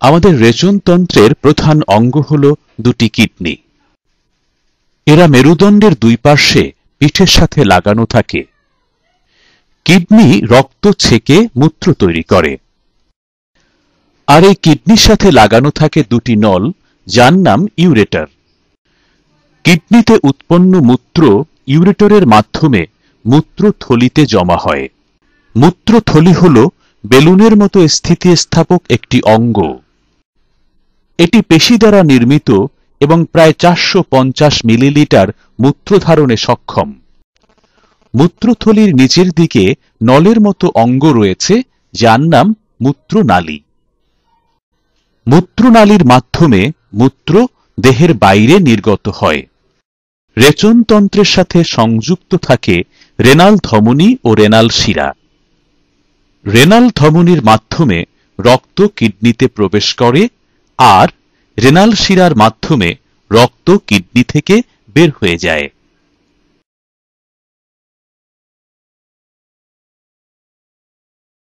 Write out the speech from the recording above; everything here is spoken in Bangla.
আমাদের রেচনতন্ত্রের প্রধান অঙ্গ হল দুটি কিডনি। এরা মেরুদণ্ডের দুই পার্শ্বে পিঠের সাথে লাগানো থাকে। কিডনি রক্ত ছেকে মূত্র তৈরি করে। আর এই কিডনির সাথে লাগানো থাকে দুটি নল, যার নাম ইউরেটার। কিডনিতে উৎপন্ন মূত্র ইউরেটরের মাধ্যমে মূত্রথলিতে জমা হয়। মূত্রথলি হল বেলুনের মতো স্থিতিস্থাপক একটি অঙ্গ। এটি পেশি দ্বারা নির্মিত এবং প্রায় চারশো পঞ্চাশ মিলিলিটার মূত্র ধারণে সক্ষম। মূত্রথলির নিচের দিকে নলের মতো অঙ্গ রয়েছে, যার নাম মূত্রনালী। মূত্রনালীর মাধ্যমে মূত্র দেহের বাইরে নির্গত হয়। রেচনতন্ত্রের সাথে সংযুক্ত থাকে রেনাল ধমনী ও রেনাল শিরা। রেনাল ধমনীর মাধ্যমে রক্ত কিডনিতে প্রবেশ করে আর রেনাল শিরার মাধ্যমে রক্ত কিডনি থেকে বের হয়ে যায়।